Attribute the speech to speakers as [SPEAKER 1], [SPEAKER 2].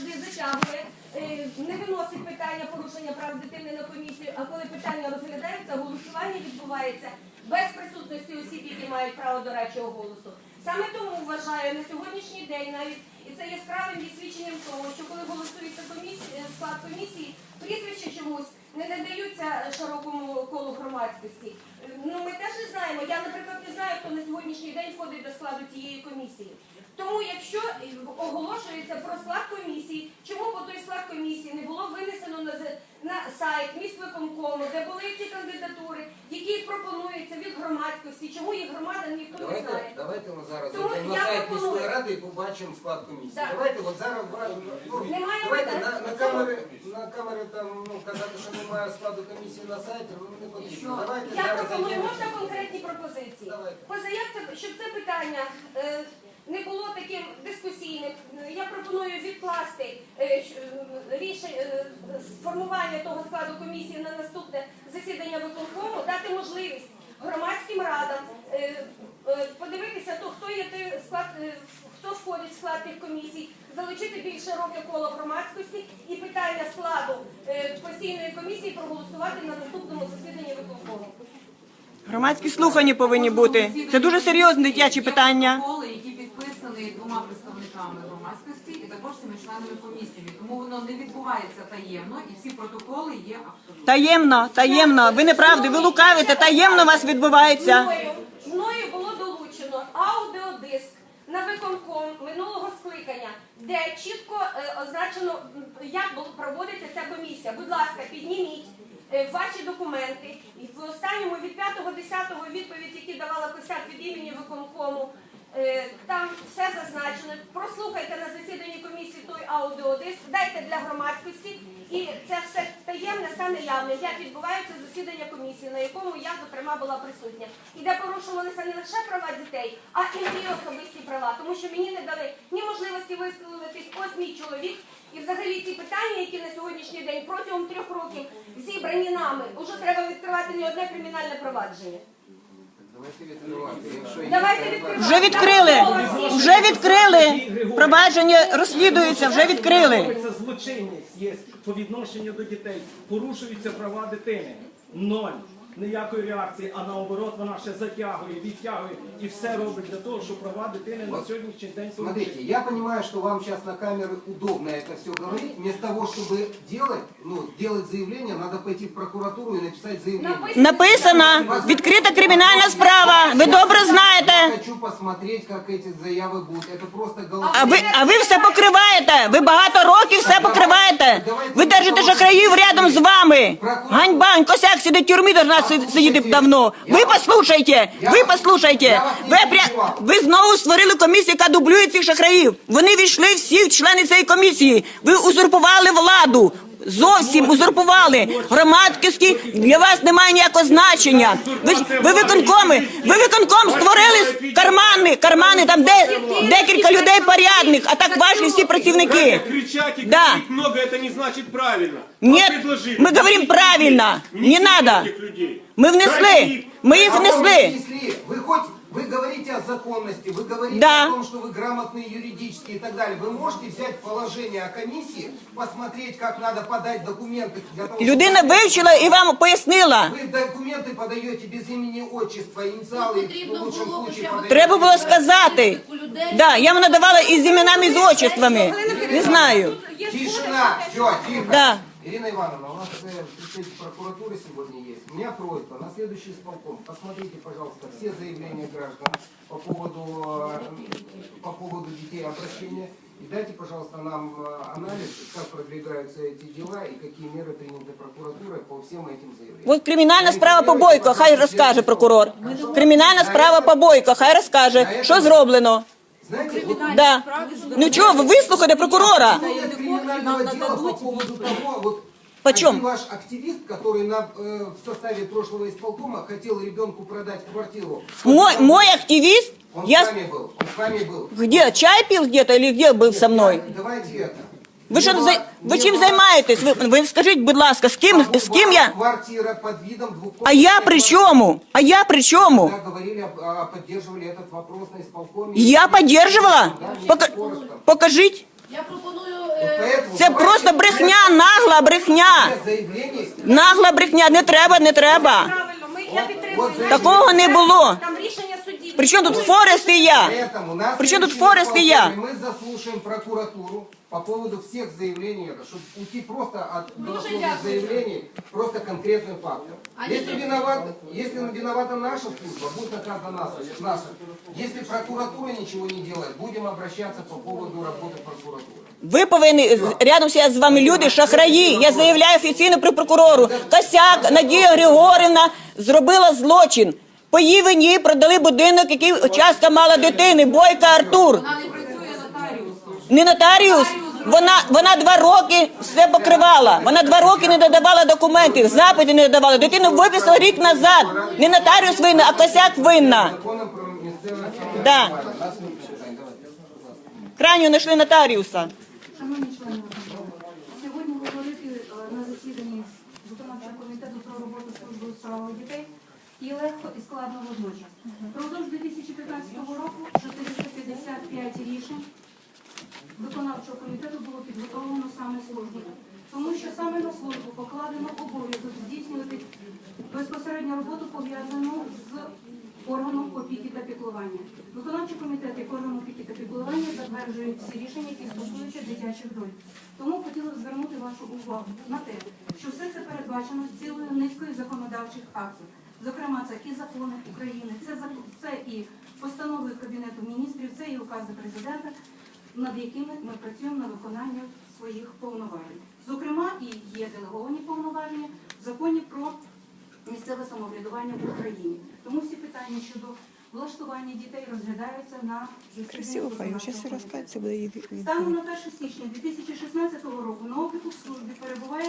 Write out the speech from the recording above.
[SPEAKER 1] завжди затягує, е, не виносить питання порушення прав дитини на комісію, а коли питання розглядається, голосування відбувається без присутності осіб, які мають право до речого голосу. Саме тому вважаю на сьогоднішній день навіть і це є свідченням того, що коли голосується комісія, склад комісії, прізвище чомусь не надаються широкому колу громадськості. Ну ми теж не знаємо. Я, наприклад, не знаю, хто на сьогоднішній день входить до складу тієї комісії. Тому, якщо е, оголошується про склад комісії, чому по той склад комісії не було винесено на, на сайт міськвиконкому, де були ті кандидатури, які пропонуються від громадськості, чому їх громада ніхто не
[SPEAKER 2] Давайте,
[SPEAKER 1] знає.
[SPEAKER 2] давайте ми зараз
[SPEAKER 1] Тому
[SPEAKER 2] зайдемо
[SPEAKER 1] я
[SPEAKER 2] на сайт
[SPEAKER 1] пропоную.
[SPEAKER 2] міської ради і побачимо склад комісії.
[SPEAKER 1] Так.
[SPEAKER 2] Давайте от зараз ну,
[SPEAKER 1] Немає
[SPEAKER 2] давайте
[SPEAKER 1] питань.
[SPEAKER 2] на, на камери на камери там ну казати, що немає складу комісії на сайті, ну не потрібно. Давайте
[SPEAKER 1] Я
[SPEAKER 2] зараз
[SPEAKER 1] пропоную,
[SPEAKER 2] зайдемо.
[SPEAKER 1] можна конкретні пропозиції?
[SPEAKER 2] Давайте.
[SPEAKER 1] Позаяк це, щоб це питання е, не було таким дискусійним. Я пропоную відкласти е, рішення е, сформування того складу комісії на наступне засідання виконкому, дати можливість громадським радам е, подивитися, то хто є склад, хто входить в склад тих комісій, залучити більш широке коло громадськості і питання складу постійної комісії проголосувати на наступному засіданні виконкому.
[SPEAKER 3] Громадські слухання повинні бути. Це дуже серйозне дитяче питання.
[SPEAKER 4] Які двома представниками громадськості і також цими членами комісії. Тому воно не відбувається таємно, і всі протоколи є абсолютно.
[SPEAKER 3] Таємно, таємно. Ви неправди, ви лукавите, таємно у вас відбувається.
[SPEAKER 1] Мною, мною було долучено аудіодиск на виконком минулого скликання, де чітко е, означено, м, як бу- проводиться ця комісія. Будь ласка, підніміть е, ваші документи. І в останньому від 5-10 відповідь, які давала Косяк від імені виконкому, там все зазначено. Прослухайте на засіданні комісії той аудіодиск, дайте для громадськості, і це все таємне стане явним, як відбувається засідання комісії, на якому я, зокрема, була присутня. І де порушувалися не лише права дітей, а і мої особисті права, тому що мені не дали ні можливості висловитись, ось мій чоловік. І взагалі ці питання, які на сьогоднішній день протягом трьох років зібрані нами, уже треба відкривати не одне кримінальне провадження.
[SPEAKER 3] Вже відкрили, вже відкрили. Провадження розслідується, вже відкрили.
[SPEAKER 5] Це злочинність є по відношенню до дітей. Порушуються права дитини. Ноль Ніякої реакції, а наоборот вона ще затягує, відтягує і все робить для того, щоб права дитини на сьогоднішній день
[SPEAKER 2] Смотрите,
[SPEAKER 5] порушені.
[SPEAKER 2] я понимаю, что вам сейчас на камеры удобно это все говорить. Вместо того, чтобы делать, ну, делать заявление, надо пойти в прокуратуру и написать заявление.
[SPEAKER 3] Написано, відкрита кримінальна справа. Ви добре
[SPEAKER 2] Я
[SPEAKER 3] знаєте.
[SPEAKER 2] хочу посмотреть, как эти заявы будут. Это просто
[SPEAKER 3] А
[SPEAKER 2] голосование.
[SPEAKER 3] ви, а ви все покриваєте. Ви багато років все покриваєте. Ви держите шахраїв рядом з вами. Ганьба, косяк сидить в тюрмі, должна си- сидіти давно. Ви послухайте, ви послухайте. Ви, пря... ви знову створили комісію, яка дублює цих шахраїв. Вони війшли всі члени цієї комісії. Ви узурпували владу Зовсім узурпували громадськості для вас немає ніякого значення. Ви, ви виконкоми, ви виконком створили кармани, кармани там де декілька людей порядних, а так ваші всі працівники.
[SPEAKER 6] Кричать и
[SPEAKER 3] Да.
[SPEAKER 6] говорить много, это не значит правильно. Вам
[SPEAKER 3] Нет,
[SPEAKER 6] предложили.
[SPEAKER 3] мы говорим правильно, не
[SPEAKER 6] Внесите
[SPEAKER 3] надо.
[SPEAKER 2] А
[SPEAKER 6] этих людей.
[SPEAKER 3] Ми внесли,
[SPEAKER 6] Дайте
[SPEAKER 3] ми їх
[SPEAKER 2] А вы
[SPEAKER 3] внесли.
[SPEAKER 2] внесли. Вы хоть вы говорите о законности, вы говорите
[SPEAKER 3] Да.
[SPEAKER 2] о том, что вы грамотные юридически и так далее. Вы можете взять положение о комиссии, посмотреть, как надо подать документы для того,
[SPEAKER 3] Людина вивчила і вам пояснила.
[SPEAKER 2] Вы документы подаете без имени, отчества, инициалы, в
[SPEAKER 7] Потрібно
[SPEAKER 2] лучшем
[SPEAKER 7] було
[SPEAKER 2] случае
[SPEAKER 7] хоча б
[SPEAKER 2] подаете.
[SPEAKER 3] Треба було сказати.
[SPEAKER 7] у людей.
[SPEAKER 3] Да, я вам надавала і з іменами, і з отчествами. Не знаю.
[SPEAKER 2] Тишина, все, тихо.
[SPEAKER 3] Да.
[SPEAKER 2] Ирина Ивановна, у нас э, представитель прокуратуры сегодня есть. У меня просьба на следующий исполком. Посмотрите, пожалуйста, все заявления граждан по поводу, э, по поводу детей обращения. И дайте, пожалуйста, нам э, анализ, как продвигаются эти дела и какие меры приняты прокуратурой по всем этим заявлениям.
[SPEAKER 3] От кримінальна справа по Бойко, хай розкаже прокурор. Кримінальна справа по Бойко, хай розкаже, що зроблено.
[SPEAKER 2] Знаете, вот
[SPEAKER 3] Да. Ну чого, ви вислухайте прокурора.
[SPEAKER 2] нет криминального дела по поводу того, вот
[SPEAKER 3] Почем?
[SPEAKER 2] один ваш активист, который на, э, в составе прошлого исполкома хотел ребенку продать квартиру.
[SPEAKER 3] Мой, мой активист,
[SPEAKER 2] Он с
[SPEAKER 3] я...
[SPEAKER 2] вами был, он с вами был.
[SPEAKER 3] Где, чай пил где-то или где был со мной?
[SPEAKER 2] Давайте это.
[SPEAKER 3] Ви що,
[SPEAKER 2] Мне
[SPEAKER 3] за-
[SPEAKER 2] ва-
[SPEAKER 3] ви
[SPEAKER 2] мне
[SPEAKER 3] чим
[SPEAKER 2] ва-
[SPEAKER 3] займаєтесь? Ви, ви скажіть, будь ласка, з ким, з ким я?
[SPEAKER 2] Квартира под видом двухкомнатной
[SPEAKER 3] А я при чому? А я при чому?
[SPEAKER 2] Когда говорили, об- а, поддерживали этот вопрос на исполкоме.
[SPEAKER 3] Я поддерживала? Пока- Покажіть.
[SPEAKER 7] Я пропоную
[SPEAKER 2] Вот
[SPEAKER 7] е,
[SPEAKER 3] Це просто брехня, нагла брехня. Нагла брехня, не треба, не треба. Такого не було. Причому тут Форест і я? Причому тут Форест і я?
[SPEAKER 2] Ми заслушаємо прокуратуру по поводу всех заявлений, это, чтобы уйти просто от голословных заявлений, просто конкретным фактом. Если виноват, если виновата наша служба, будет наказана наша. наша. Если прокуратура ничего не делает, будем обращаться по поводу работы прокуратуры.
[SPEAKER 3] Ви повинні рядом сидять з вами люди, шахраї. Я заявляю офіційно при прокурору. Косяк Надія Григорівна зробила злочин. По її вині продали будинок, який часто мала дитини. Бойка Артур.
[SPEAKER 4] Не
[SPEAKER 3] нотаріус. Вона, вона два роки все покривала. Вона два роки не додавала документів, запити не додавала. Дитину виписали рік назад. Не нотаріус винна, а косяк винна. Да. Крайньо знайшли нотаріуса.
[SPEAKER 7] Сьогодні говорити е, на засіданні виконавчого комітету про роботу служби у справах дітей і легко і складно водночас. Продовж 2015 року 455 рішень виконавчого комітету було підготовлено саме службою. Тому що саме на службу покладено обов'язок здійснювати безпосередню роботу пов'язану з органом опіки та піклування. Виконавчий комітет як орган опіки та піклування затверджує всі рішення, які стосуються дитячих доль. Тому хотіла б звернути вашу увагу на те, що все це передбачено цілою низкою законодавчих актів. Зокрема, це і закони України, це, це і постанови Кабінету міністрів, це і укази президента, над якими ми працюємо на виконання своїх повноважень. Зокрема, і є делеговані повноваження в законі про місцеве самоврядування в Україні. Тому всі питання щодо влаштування дітей розглядаються на засіданні. Станом на 1 січня 2016 року на опіку в службі перебуває